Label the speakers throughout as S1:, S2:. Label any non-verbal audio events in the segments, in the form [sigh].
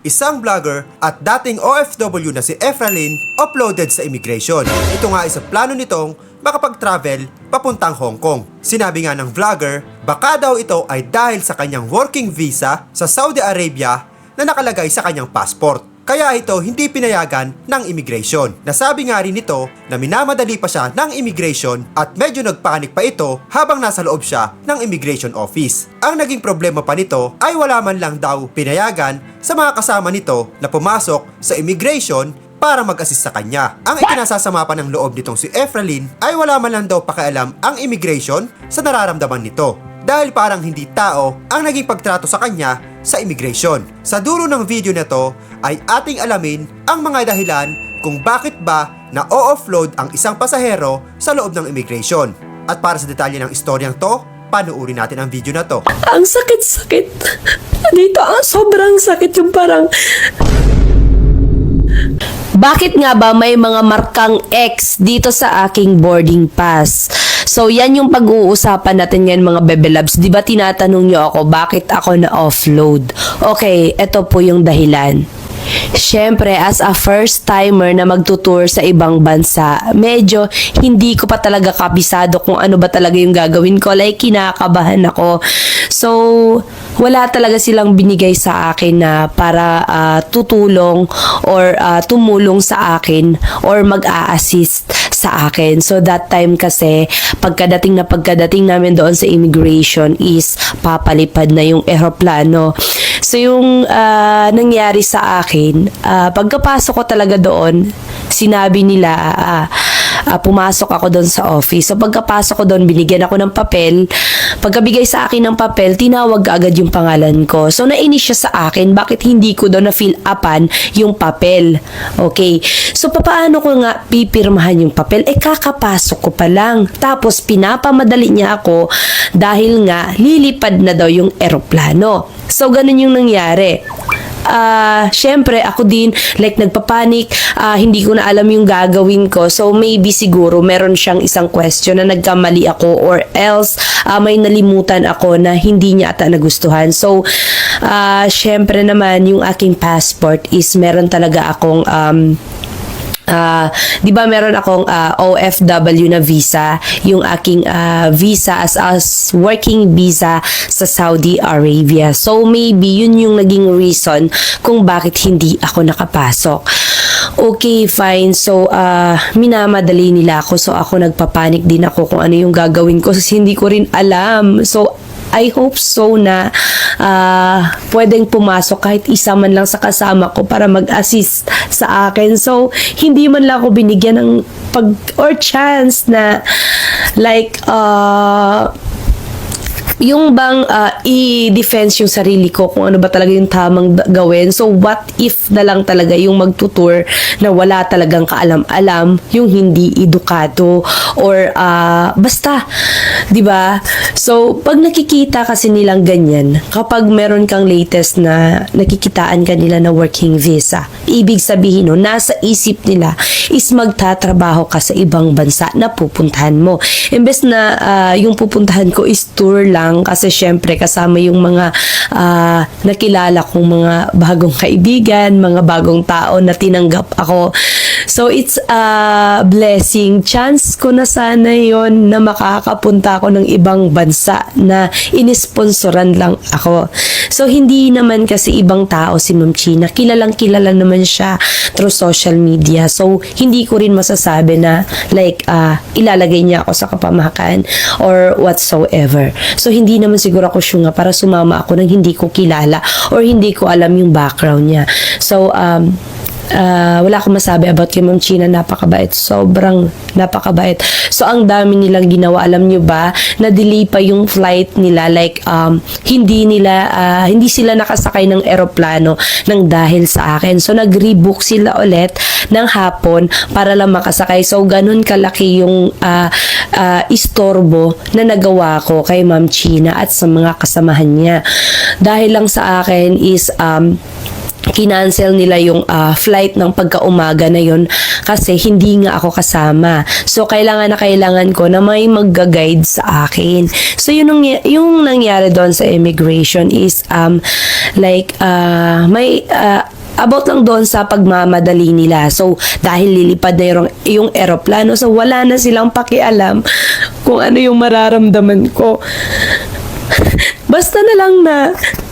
S1: Isang vlogger at dating OFW na si Efralyn uploaded sa immigration. Ito nga ay sa plano nitong makapag-travel papuntang Hong Kong. Sinabi nga ng vlogger, baka daw ito ay dahil sa kanyang working visa sa Saudi Arabia na nakalagay sa kanyang passport. Kaya ito hindi pinayagan ng immigration. Nasabi nga rin ito na minamadali pa siya ng immigration at medyo nagpanik pa ito habang nasa loob siya ng immigration office. Ang naging problema pa nito ay wala man lang daw pinayagan sa mga kasama nito na pumasok sa immigration para mag-assist sa kanya. Ang ikinasasama pa ng loob nitong si Efralyn ay wala man lang daw pakialam ang immigration sa nararamdaman nito dahil parang hindi tao ang naging pagtrato sa kanya sa immigration. Sa dulo ng video na to ay ating alamin ang mga dahilan kung bakit ba na o-offload ang isang pasahero sa loob ng immigration. At para sa detalye ng istoryang to, panuuri natin ang video na to.
S2: Ang sakit-sakit. Dito, ang sobrang sakit yung parang... Bakit nga ba may mga markang X dito sa aking boarding pass? So, yan yung pag-uusapan natin ngayon mga bebe loves. Di ba tinatanong nyo ako, bakit ako na-offload? Okay, ito po yung dahilan. Siyempre, as a first timer na magtutour sa ibang bansa, medyo hindi ko pa talaga kabisado kung ano ba talaga yung gagawin ko. Like, kinakabahan ako. So, wala talaga silang binigay sa akin na para ah, tutulong or ah, tumulong sa akin or mag-a-assist sa akin. So, that time kasi, pagkadating na pagkadating namin doon sa immigration is papalipad na yung eroplano. So, yung ah, nangyari sa akin, ah, pagkapasok ko talaga doon, sinabi nila, ah, ah, pumasok ako doon sa office. So, pagkapasok ko doon, binigyan ako ng papel. Pagkabigay sa akin ng papel, tinawag agad yung pangalan ko. So, nainis siya sa akin, bakit hindi ko doon na-fill upan yung papel? Okay. So, papaano ko nga pipirmahan yung papel? Eh, kakapasok ko pa lang. Tapos, pinapamadali niya ako dahil nga lilipad na daw yung eroplano. So, ganun yung nangyari ah syempre ako din like nagpapanik ah, hindi ko na alam yung gagawin ko. So maybe siguro meron siyang isang question na nagkamali ako or else ah, may nalimutan ako na hindi niya ata nagustuhan. So ah syempre naman yung aking passport is meron talaga akong um, Ah, 'di ba meron akong ah, OFW na visa, yung aking ah, visa as as working visa sa Saudi Arabia. So maybe yun yung naging reason kung bakit hindi ako nakapasok. Okay, fine. So, ah minamadali nila ako. So, ako nagpapanik din ako kung ano yung gagawin ko [laughs] kasi hindi ko rin alam. So, I hope so na ah pwedeng pumasok kahit isa man lang sa kasama ko para mag-assist sa akin. So, hindi man lang ako binigyan ng pag or chance na like uh, yung bang ah, i-defense yung sarili ko kung ano ba talaga yung tamang gawin. So, what if na lang talaga yung magtutour na wala talagang kaalam-alam, yung hindi edukado, or ah, basta, di ba? So, pag nakikita kasi nilang ganyan, kapag meron kang latest na nakikitaan ka nila na working visa, ibig sabihin no, nasa isip nila is magtatrabaho ka sa ibang bansa na pupuntahan mo. Imbes na ah, yung pupuntahan ko is tour lang kasi syempre kasama yung mga ah, nakilala kong mga bagong kaibigan, mga bagong tao na tinanggap ako. So it's a blessing. Chance ko na sana yon na makakapunta ako ng ibang bansa na inisponsoran lang ako. So hindi naman kasi ibang tao si Ma'am China. Kilalang kilala naman siya through social media. So hindi ko rin masasabi na like ah, ilalagay niya ako sa kapamahakan or whatsoever. So hindi naman siguro ako syunga para sumama ako nang hindi ko kilala or hindi ko alam yung background niya. So um Ah, wala akong masabi about kay Ma'am China, napakabait. Sobrang napakabait. So, ang dami nilang ginawa. Alam nyo ba, na-delay pa yung flight nila. Like, um, hindi nila, ah, hindi sila nakasakay ng eroplano ng dahil sa akin. So, nag-rebook sila ulit ng hapon para lang makasakay. So, ganun kalaki yung ah, ah, istorbo na nagawa ko kay Ma'am China at sa mga kasamahan niya. Dahil lang sa akin is, um, kinancel nila yung ah, flight ng pagkaumaga na yon kasi hindi nga ako kasama. So, kailangan na kailangan ko na may magga-guide sa akin. So, yun yung, yung nangyari doon sa immigration is, um, like, uh, may, uh, about lang doon sa pagmamadali nila. So, dahil lilipad na yung, yung eroplano, so wala na silang pakialam kung ano yung mararamdaman ko. [laughs] Basta na lang na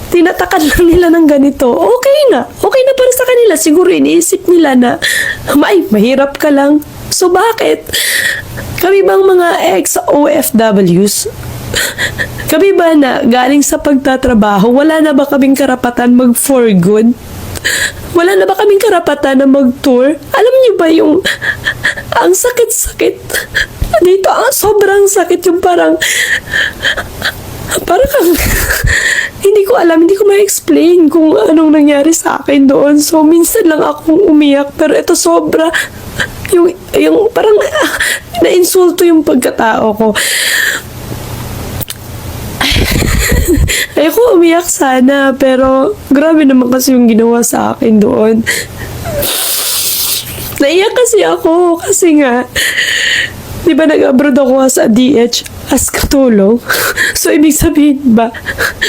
S2: tinatakan lang nila ng ganito, okay na. Okay na para sa kanila. Siguro iniisip nila na, may, mahirap ka lang. So, bakit? Kami bang mga ex-OFWs, kami ba na galing sa pagtatrabaho, wala na ba kaming karapatan mag for good? Wala na ba kaming karapatan na mag-tour? Alam niyo ba yung ang sakit-sakit dito, ang sobrang sakit yung parang parang kang [laughs] hindi ko alam, hindi ko ma-explain kung anong nangyari sa akin doon. So, minsan lang akong umiyak, pero ito sobra yung, yung parang ah, na-insulto yung pagkatao ko. [laughs] Ayoko umiyak sana, pero grabe naman kasi yung ginawa sa akin doon. Naiyak kasi ako, kasi nga, di ba nag-abroad ako sa DH as? [laughs] So, ibig sabihin ba,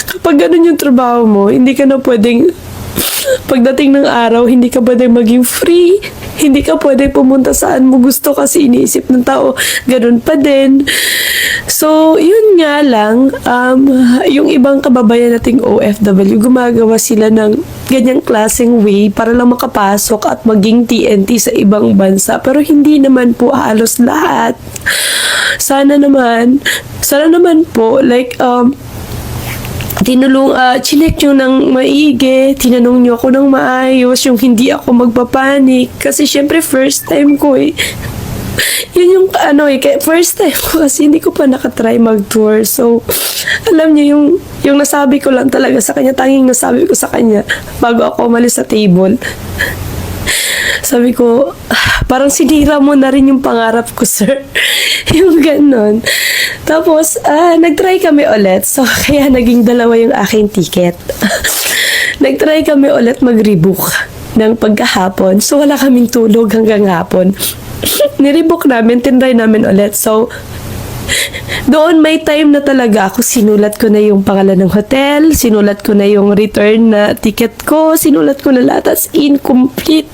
S2: kapag ganun yung trabaho mo, hindi ka na pwedeng, pagdating ng araw, hindi ka pwedeng maging free, hindi ka pwedeng pumunta saan mo gusto kasi iniisip ng tao, ganun pa din. So, yun nga lang, um, yung ibang kababayan nating OFW, gumagawa sila ng ganyang klaseng way para lang makapasok at maging TNT sa ibang bansa. Pero hindi naman po halos lahat. Sana naman, sana naman po, like, um, tinulong, uh, chinek nyo ng maigi, tinanong nyo ako ng maayos, yung hindi ako magpapanik. Kasi syempre first time ko eh. [laughs] Yun yung ano eh, kaya first time ko [laughs] kasi hindi ko pa nakatry mag-tour. So, alam niyo yung, yung nasabi ko lang talaga sa kanya, tanging nasabi ko sa kanya bago ako umalis sa table. Sabi ko, "Ah, parang sinira mo na rin yung pangarap ko, sir. [laughs] yung ganon. Tapos, ah, nag-try kami ulit. So, [laughs] kaya naging dalawa yung aking ticket. [laughs] nag-try kami ulit mag-rebook ng pagkahapon. So, wala kaming tulog hanggang hapon. Nirebook namin, tinry namin ulit. So, doon may time na talaga ako sinulat ko na yung pangalan ng hotel, sinulat ko na yung return na ticket ko, sinulat ko na lahat as incomplete.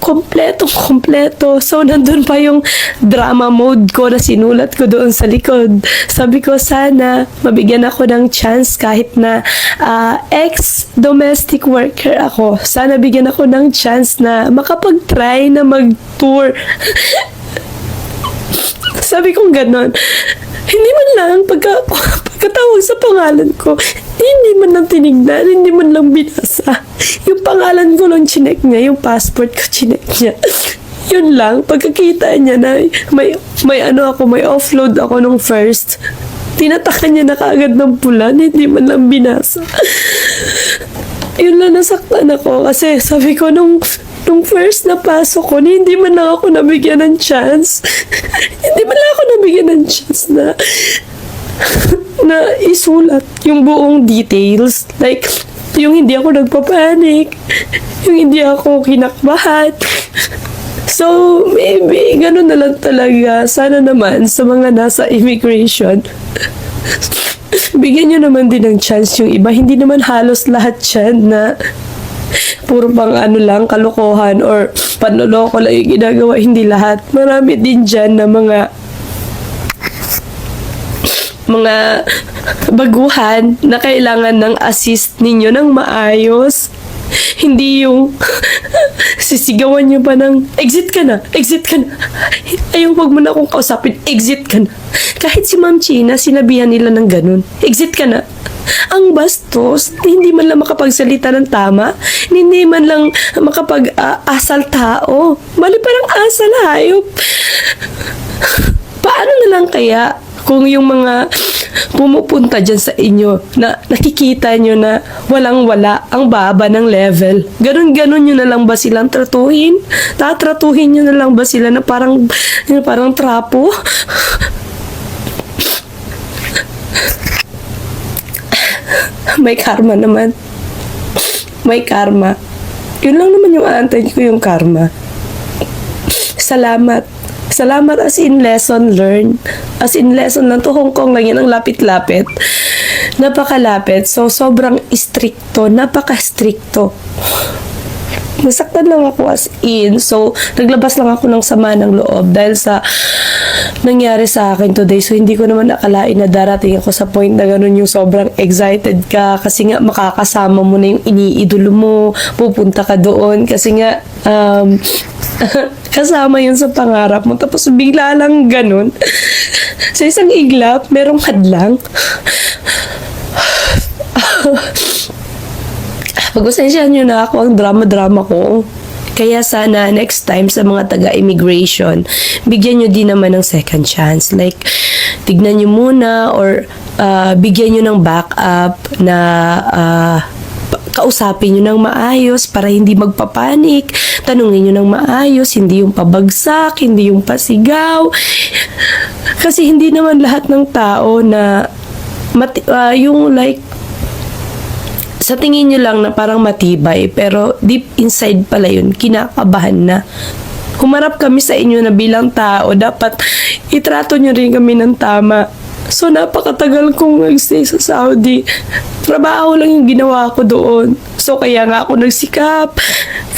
S2: Kompleto, kompleto. So, nandun pa yung drama mode ko na sinulat ko doon sa likod. Sabi ko, sana mabigyan ako ng chance kahit na ah, ex-domestic worker ako. Sana bigyan ako ng chance na makapag-try na mag-tour. [laughs] Sabi kong ganon. Hindi man lang, pagka, pagkatawag sa pangalan ko, hindi man lang tinignan, hindi man lang binasa. Yung pangalan ko lang chinek niya, yung passport ko chinek niya. [laughs] Yun lang, pagkakita niya na may, may ano ako, may offload ako nung first, tinatakan niya na kaagad ng pula, hindi man lang binasa. [laughs] Yun lang nasaktan ako kasi sabi ko nung nung first na pasok ko, hindi man lang ako nabigyan ng chance. [laughs] hindi man lang ako nabigyan ng chance na [laughs] na isulat yung buong details. Like, yung hindi ako nagpapanik, [laughs] yung hindi ako kinakbahan. So, maybe, ganun na lang talaga. Sana naman sa mga nasa immigration, bigyan nyo naman din ng chance yung iba. Hindi naman halos lahat yan na [laughs] puro pang ano lang, kalokohan or panloloko lang yung ginagawa. Hindi lahat. Marami din dyan na mga mga baguhan na kailangan ng assist ninyo ng maayos. Hindi yung [laughs] sisigawan nyo pa ng exit ka na, exit ka na. Ayaw wag mo na akong kausapin, exit ka na. Kahit si Ma'am China, sinabihan nila ng ganun, exit ka na. Ang bastos, hindi man lang makapagsalita ng tama, hindi man lang makapag-asal tao. Bali parang asal hayop. Paano na lang kaya kung yung mga pumupunta dyan sa inyo na nakikita nyo na walang-wala ang baba ng level. Ganon-ganon nyo na lang ba silang tratuhin? Tatratuhin nyo na lang ba sila na parang, parang trapo? May karma naman. May karma. Yun lang naman yung aantayin ko yung karma. salamat. Salamat as in lesson learned. As in lesson lang to Hong Kong lang yan ang lapit-lapit. Napakalapit. So, sobrang stricto. Napaka-stricto. Nasaktan lang ako as in. So, naglabas lang ako ng sama ng loob dahil sa nangyari sa akin today. So, hindi ko naman nakalain na darating ako sa point na ganun yung sobrang excited ka kasi nga makakasama mo na yung iniidolo mo. Pupunta ka doon kasi nga um, [laughs] kasama yun sa pangarap mo. Tapos bigla lang ganun. [laughs] sa isang iglap, merong hadlang. [sighs] Pag-usensyahan nyo na ako ang drama-drama ko. Kaya sana next time sa mga taga-immigration, bigyan nyo din naman ng second chance. Like, tignan nyo muna or ah, bigyan nyo ng backup na pa- kausapin nyo ng maayos para hindi magpapanik. Tanungin nyo ng maayos, hindi yung pabagsak, hindi yung pasigaw. Kasi hindi naman lahat ng tao na mati- ah, yung like sa tingin nyo lang na parang matibay, pero deep inside pala yun, kinakabahan na. Humarap kami sa inyo na bilang tao, dapat itrato nyo rin kami ng tama. So, napakatagal kong nagstay sa Saudi. Trabaho lang yung ginawa ko doon. So, kaya nga ako nagsikap.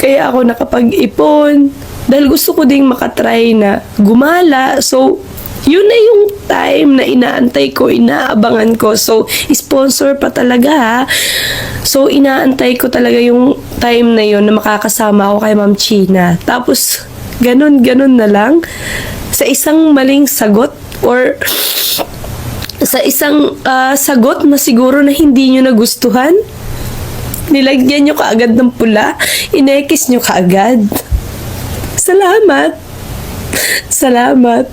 S2: Kaya ako nakapag-ipon. Dahil gusto ko ding makatry na gumala. So, yun na yung time na inaantay ko, inaabangan ko. So, sponsor pa talaga ha. So, inaantay ko talaga yung time na yun na makakasama ako kay Ma'am China. Tapos, ganun, ganun na lang. Sa isang maling sagot or sa isang ah, sagot na siguro na hindi nyo nagustuhan, nilagyan nyo kaagad ng pula, inekis nyo kaagad. Salamat. Salamat.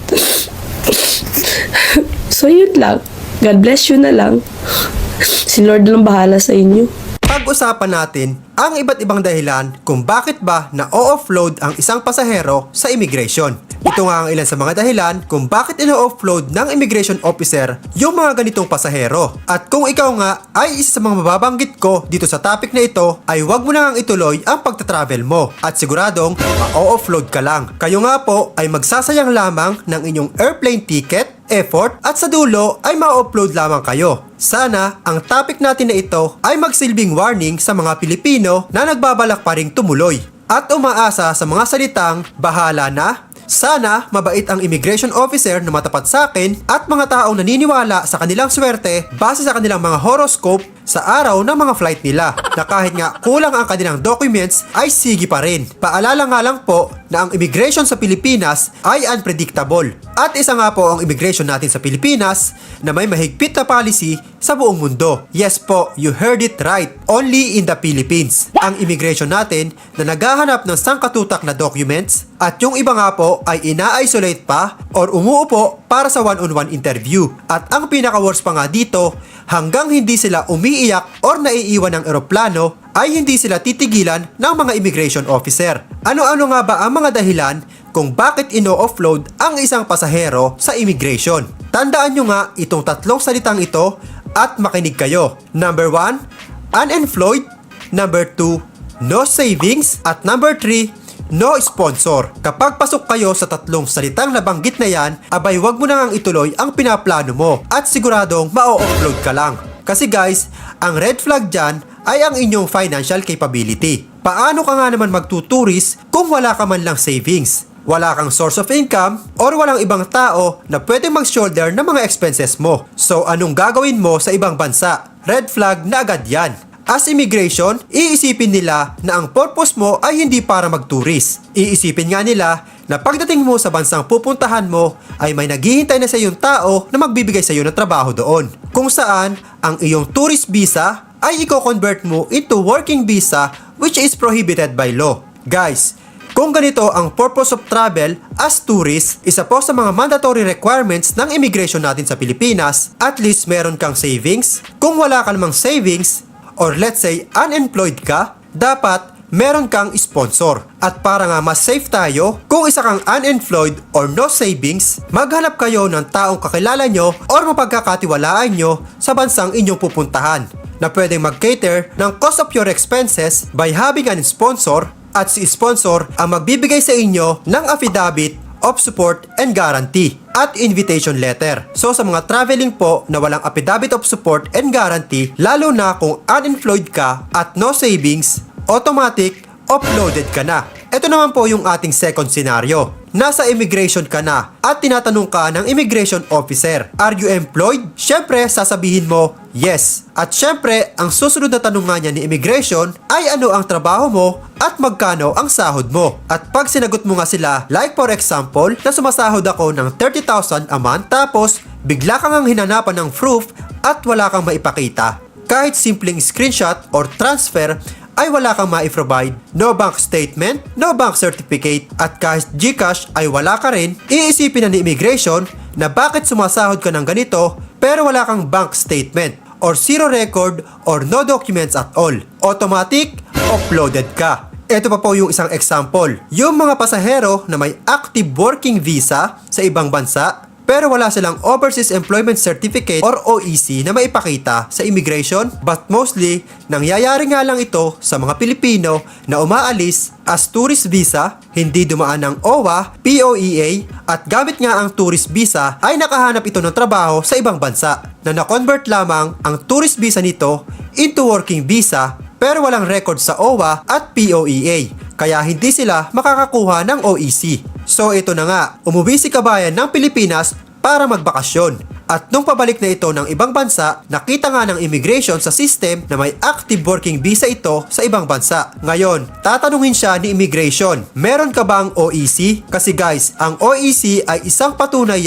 S2: So, yun lang. God bless you na lang. Si Lord lang bahala sa inyo.
S1: Pag-usapan natin ang iba't ibang dahilan kung bakit ba na-offload ang isang pasahero sa immigration. Ito nga ang ilan sa mga dahilan kung bakit ino-offload ng immigration officer yung mga ganitong pasahero. At kung ikaw nga ay isa sa mga mababanggit ko dito sa topic na ito, ay huwag mo na ngang ituloy ang pagta-travel mo at siguradong ma-offload ka lang. Kayo nga po ay magsasayang lamang ng inyong airplane ticket effort at sa dulo ay ma-upload lamang kayo. Sana ang topic natin na ito ay magsilbing warning sa mga Pilipino na nagbabalak pa ring tumuloy at umaasa sa mga salitang bahala na, sana mabait ang immigration officer na matapat sa akin at mga taong naniniwala sa kanilang swerte base sa kanilang mga horoscope sa araw ng mga flight nila na kahit nga kulang ang kanilang documents ay sige pa rin. Paalala nga lang po na ang immigration sa Pilipinas ay unpredictable. At isa nga po ang immigration natin sa Pilipinas na may mahigpit na policy sa buong mundo. Yes po, you heard it right. Only in the Philippines. Ang immigration natin na naghahanap ng sangkatutak na documents at yung iba nga po ay ina-isolate pa or umuupo para sa one-on-one interview. At ang pinaka-worst pa nga dito, hanggang hindi sila umiiyak or naiiwan ng eroplano ay hindi sila titigilan ng mga immigration officer. Ano-ano nga ba ang mga dahilan kung bakit ino-offload ang isang pasahero sa immigration? Tandaan nyo nga itong tatlong salitang ito at makinig kayo. Number 1, unemployed. Number 2, no savings. At number 3, no sponsor. Kapag pasok kayo sa tatlong salitang nabanggit na yan, abay wag mo na ngang ituloy ang pinaplano mo at siguradong ma-offload ka lang. Kasi guys, ang red flag dyan ay ang inyong financial capability. Paano ka nga naman magtuturis kung wala ka man lang savings? Wala kang source of income or walang ibang tao na pwedeng mag-shoulder ng mga expenses mo. So anong gagawin mo sa ibang bansa? Red flag na agad yan. As immigration, iisipin nila na ang purpose mo ay hindi para mag-tourist. Iisipin nga nila na pagdating mo sa bansang pupuntahan mo ay may naghihintay na sa iyong tao na magbibigay sa iyo ng trabaho doon. Kung saan ang iyong tourist visa ay i-convert mo into working visa which is prohibited by law. Guys, kung ganito ang purpose of travel as tourist, isa po sa mga mandatory requirements ng immigration natin sa Pilipinas, at least meron kang savings. Kung wala ka namang savings, or let's say unemployed ka, dapat meron kang sponsor. At para nga mas safe tayo, kung isa kang unemployed or no savings, maghanap kayo ng taong kakilala nyo or mapagkakatiwalaan nyo sa bansang inyong pupuntahan na pwedeng mag-cater ng cost of your expenses by having an sponsor at si sponsor ang magbibigay sa inyo ng affidavit of support and guarantee at invitation letter. So sa mga traveling po na walang affidavit of support and guarantee, lalo na kung unemployed ka at no savings, automatic uploaded ka na. Ito naman po yung ating second scenario. Nasa immigration ka na at tinatanong ka ng immigration officer, Are you employed? Siyempre, sasabihin mo, yes. At siyempre, ang susunod na tanong nga niya ni immigration ay ano ang trabaho mo at magkano ang sahod mo. At pag sinagot mo nga sila, like for example, na sumasahod ako ng 30,000 a month tapos bigla kang ang hinanapan ng proof at wala kang maipakita. Kahit simpleng screenshot or transfer ay wala kang ma-provide, no bank statement, no bank certificate, at kahit GCash ay wala ka rin, iisipin na ni immigration na bakit sumasahod ka ng ganito pero wala kang bank statement or zero record or no documents at all. Automatic, uploaded ka. Ito pa po yung isang example. Yung mga pasahero na may active working visa sa ibang bansa pero wala silang Overseas Employment Certificate or OEC na maipakita sa immigration. But mostly nangyayari nga lang ito sa mga Pilipino na umaalis as tourist visa, hindi dumaan ng OWA, POEA at gamit nga ang tourist visa ay nakahanap ito ng trabaho sa ibang bansa na na-convert lamang ang tourist visa nito into working visa pero walang record sa OWA at POEA kaya hindi sila makakakuha ng OEC. So ito na nga, umuwi si kabayan ng Pilipinas para magbakasyon. At nung pabalik na ito ng ibang bansa, nakita nga ng immigration sa system na may active working visa ito sa ibang bansa. Ngayon, tatanungin siya ni immigration, meron ka bang OEC? Kasi guys, ang OEC ay isang patunay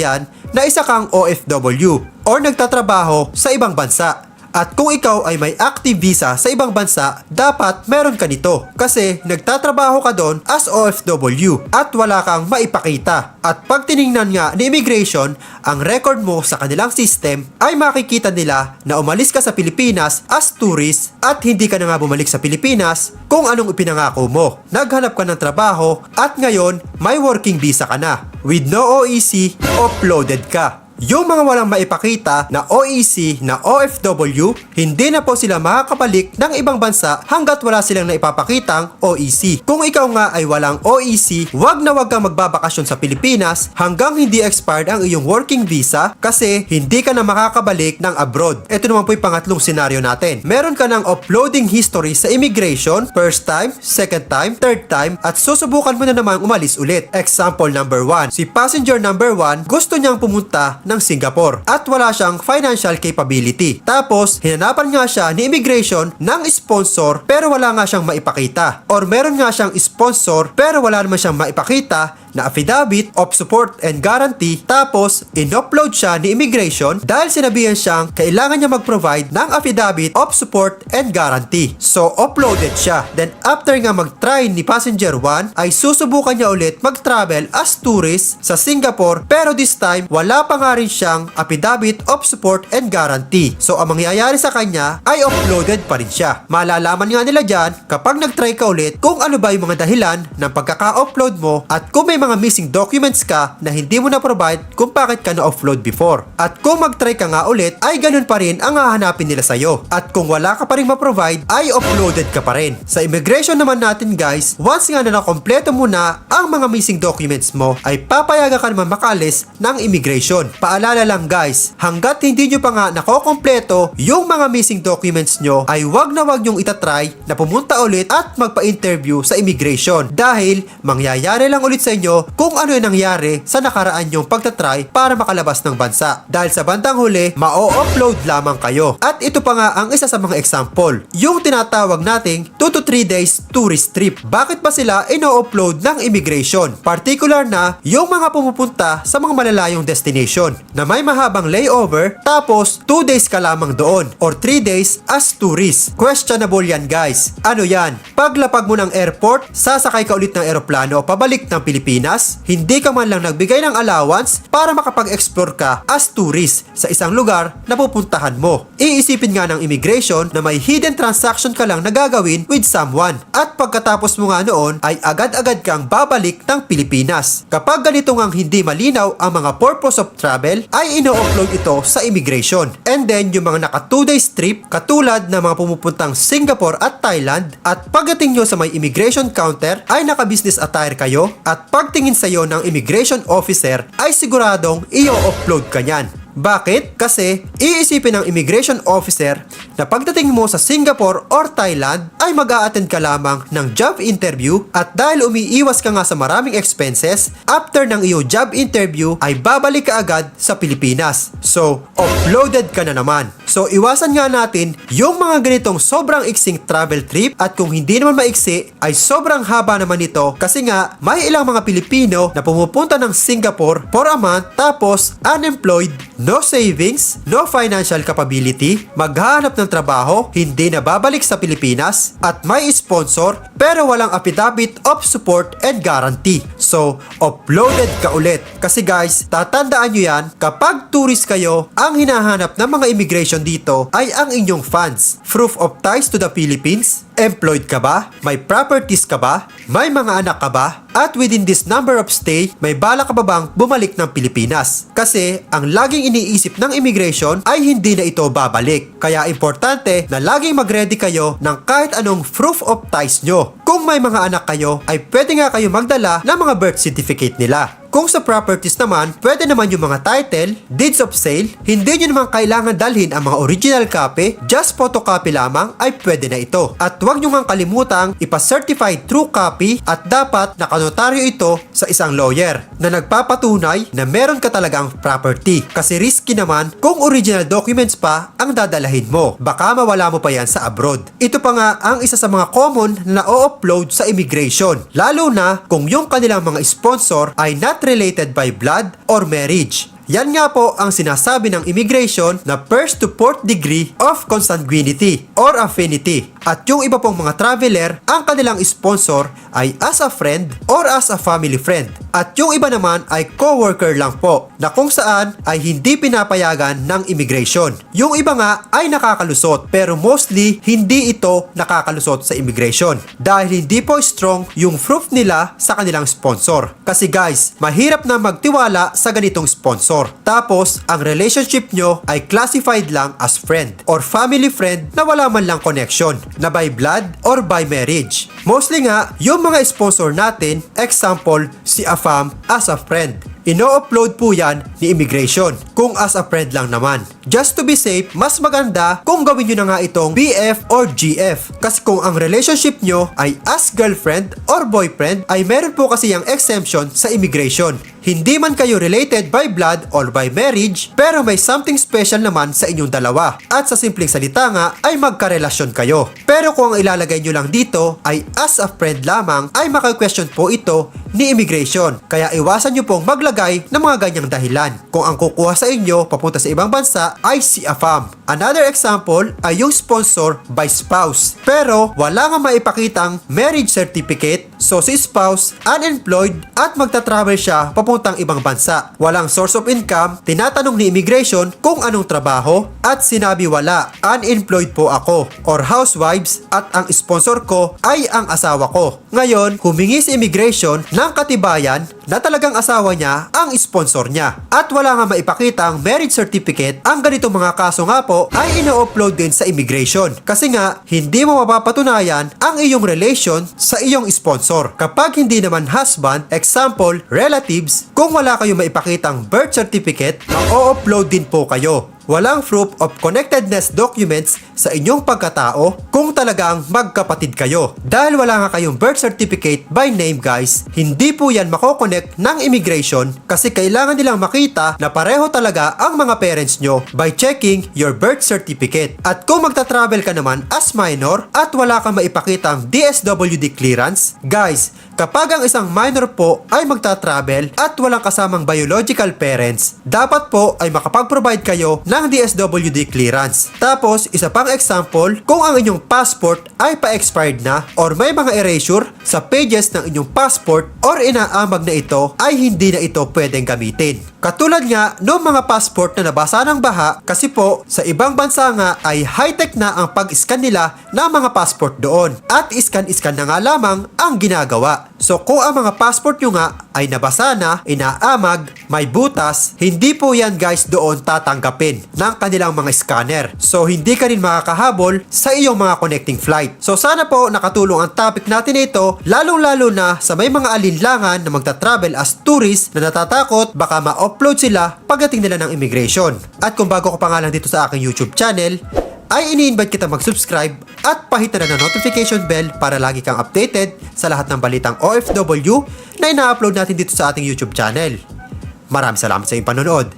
S1: na isa kang OFW or nagtatrabaho sa ibang bansa. At kung ikaw ay may active visa sa ibang bansa, dapat meron ka nito. Kasi nagtatrabaho ka doon as OFW at wala kang maipakita. At pag tiningnan nga ni immigration, ang record mo sa kanilang system ay makikita nila na umalis ka sa Pilipinas as tourist at hindi ka na nga bumalik sa Pilipinas kung anong ipinangako mo. Naghanap ka ng trabaho at ngayon may working visa ka na. With no OEC, uploaded ka. Yung mga walang maipakita na OEC na OFW, hindi na po sila makakabalik ng ibang bansa hanggat wala silang naipapakitang OEC. Kung ikaw nga ay walang OEC, wag na wag kang magbabakasyon sa Pilipinas hanggang hindi expired ang iyong working visa kasi hindi ka na makakabalik ng abroad. Ito naman po yung pangatlong senaryo natin. Meron ka ng uploading history sa immigration, first time, second time, third time, at susubukan mo na naman umalis ulit. Example number 1. Si passenger number 1 gusto niyang pumunta ng Singapore at wala siyang financial capability. Tapos, hinanapan nga siya ni immigration ng sponsor pero wala nga siyang maipakita. Or meron nga siyang sponsor pero wala naman siyang maipakita na affidavit of support and guarantee tapos in-upload siya ni immigration dahil sinabihan siyang kailangan niya mag-provide ng affidavit of support and guarantee. So, uploaded siya. Then, after nga mag-try ni passenger 1, ay susubukan niya ulit mag-travel as tourist sa Singapore pero this time, wala pa nga rin siyang affidavit of support and guarantee. So, ang mangyayari sa kanya ay uploaded pa rin siya. Malalaman nga nila dyan kapag nag-try ka ulit kung ano ba yung mga dahilan ng pagkaka-upload mo at kung may mga missing documents ka na hindi mo na-provide kung bakit ka na-offload before. At kung mag-try ka nga ulit, ay ganun pa rin ang hahanapin nila sa'yo. At kung wala ka pa rin ma-provide, ay uploaded ka pa rin. Sa immigration naman natin guys, once nga na nakompleto mo na ang mga missing documents mo, ay papayagan ka naman makalis ng immigration. Paalala lang guys, hanggat hindi nyo pa nga nakokompleto yung mga missing documents nyo, ay wag na wag nyong itatry na pumunta ulit at magpa-interview sa immigration. Dahil mangyayari lang ulit sa inyo kung ano yung nangyari sa nakaraan yung pagtatry para makalabas ng bansa. Dahil sa bandang huli, ma-upload lamang kayo. At ito pa nga ang isa sa mga example. Yung tinatawag nating 2 to 3 days tourist trip. Bakit ba sila ino-upload ng immigration? Particular na yung mga pumupunta sa mga malalayong destination na may mahabang layover tapos 2 days ka lamang doon or 3 days as tourist. Questionable yan guys. Ano yan? Paglapag mo ng airport, sasakay ka ulit ng eroplano pabalik ng Pilipinas. Pilipinas, hindi ka man lang nagbigay ng allowance para makapag-explore ka as tourist sa isang lugar na pupuntahan mo. Iisipin nga ng immigration na may hidden transaction ka lang na gagawin with someone at pagkatapos mo nga noon ay agad-agad kang babalik ng Pilipinas. Kapag ganito ngang hindi malinaw ang mga purpose of travel ay ino-upload ito sa immigration. And then yung mga naka 2 days trip katulad ng mga pumupuntang Singapore at Thailand at pagdating nyo sa may immigration counter ay naka-business attire kayo at pagtingin sa iyo ng immigration officer ay siguradong i-upload ka niyan. Bakit? Kasi iisipin ng immigration officer na pagdating mo sa Singapore or Thailand ay mag attend ka lamang ng job interview at dahil umiiwas ka nga sa maraming expenses, after ng iyong job interview ay babalik ka agad sa Pilipinas. So, uploaded ka na naman. So, iwasan nga natin yung mga ganitong sobrang iksing travel trip at kung hindi naman maiksi ay sobrang haba naman ito kasi nga may ilang mga Pilipino na pumupunta ng Singapore for a month tapos unemployed, no savings, no financial capability, maghahanap ng trabaho, hindi na babalik sa Pilipinas at may sponsor pero walang affidavit of support and guarantee. So, uploaded ka ulit. Kasi guys, tatandaan nyo yan, kapag tourist kayo, ang hinahanap ng mga immigration dito ay ang inyong funds. Proof of ties to the Philippines, Employed ka ba? May properties ka ba? May mga anak ka ba? At within this number of stay, may bala ka ba bang bumalik ng Pilipinas? Kasi ang laging iniisip ng immigration ay hindi na ito babalik. Kaya importante na laging mag-ready kayo ng kahit anong proof of ties nyo. Kung may mga anak kayo, ay pwede nga kayo magdala ng mga birth certificate nila. Kung sa properties naman, pwede naman yung mga title, deeds of sale, hindi nyo naman kailangan dalhin ang mga original copy, just photocopy lamang ay pwede na ito. At huwag nyo nga kalimutang ipa-certified true copy at dapat nakanotaryo ito sa isang lawyer na nagpapatunay na meron ka talagang property. Kasi risky naman kung original documents pa ang dadalahin mo. Baka mawala mo pa yan sa abroad. Ito pa nga ang isa sa mga common na na-upload sa immigration. Lalo na kung yung kanilang mga sponsor ay not related by blood or marriage. Yan nga po ang sinasabi ng immigration na first to fourth degree of consanguinity or affinity. At yung iba pong mga traveler, ang kanilang sponsor ay as a friend or as a family friend. At yung iba naman ay co-worker lang po na kung saan ay hindi pinapayagan ng immigration. Yung iba nga ay nakakalusot pero mostly hindi ito nakakalusot sa immigration dahil hindi po strong yung proof nila sa kanilang sponsor. Kasi guys, mahirap na magtiwala sa ganitong sponsor. Tapos, ang relationship nyo ay classified lang as friend or family friend na wala man lang connection na by blood or by marriage. Mostly nga, yung mga sponsor natin, example, si AFAM as a friend. Ino-upload po yan ni immigration kung as a friend lang naman. Just to be safe, mas maganda kung gawin nyo na nga itong BF or GF. Kasi kung ang relationship nyo ay as girlfriend or boyfriend, ay meron po kasi yung exemption sa immigration. Hindi man kayo related by blood or by marriage, pero may something special naman sa inyong dalawa. At sa simpleng salita nga, ay magkarelasyon kayo. Pero kung ang ilalagay nyo lang dito ay as a friend lamang, ay maka-question po ito ni immigration. Kaya iwasan nyo pong maglagay ng mga ganyang dahilan. Kung ang kukuha sa inyo papunta sa ibang bansa ay si AFAM. Another example ay yung sponsor by spouse. Pero wala nga maipakitang marriage certificate So si spouse, unemployed at magta-travel siya papuntang ibang bansa. Walang source of income, tinatanong ni immigration kung anong trabaho at sinabi wala, unemployed po ako or housewives at ang sponsor ko ay ang asawa ko. Ngayon, humingi si immigration ng katibayan na talagang asawa niya ang sponsor niya. At wala nga maipakitang marriage certificate, ang ganitong mga kaso nga po ay ino-upload din sa immigration. Kasi nga, hindi mo mapapatunayan ang iyong relation sa iyong sponsor. Kapag hindi naman husband, example, relatives, kung wala kayong maipakitang birth certificate, ma-upload din po kayo. Walang proof of connectedness documents sa inyong pagkatao kung talagang magkapatid kayo. Dahil wala nga kayong birth certificate by name guys, hindi po yan makokonect ng immigration kasi kailangan nilang makita na pareho talaga ang mga parents nyo by checking your birth certificate. At kung magta-travel ka naman as minor at wala kang maipakitang DSWD clearance, guys, Kapag ang isang minor po ay magta-travel at walang kasamang biological parents, dapat po ay makapag-provide kayo ng DSWD clearance. Tapos, isa pang example, kung ang inyong passport ay pa-expired na or may mga erasure sa pages ng inyong passport or inaamag na ito ay hindi na ito pwedeng gamitin. Katulad nga noong mga passport na nabasa ng baha kasi po sa ibang bansa nga ay high-tech na ang pag-scan nila ng mga passport doon at iskan-iskan na nga lamang ang ginagawa. So kung ang mga passport nyo nga ay nabasa na, inaamag, may butas, hindi po yan guys doon tatanggapin ng kanilang mga scanner. So hindi ka rin makakahabol sa iyong mga connecting flight. So sana po nakatulong ang topic natin ito, lalong-lalo na sa may mga alinlangan na magta-travel as tourist na natatakot baka ma-upload sila pagdating nila ng immigration. At kung bago ko pa nga lang dito sa aking YouTube channel, ay ini-invite kita mag-subscribe at pahita na ng notification bell para lagi kang updated sa lahat ng balitang OFW na ina-upload natin dito sa ating YouTube channel. Maraming salamat sa iyong panonood.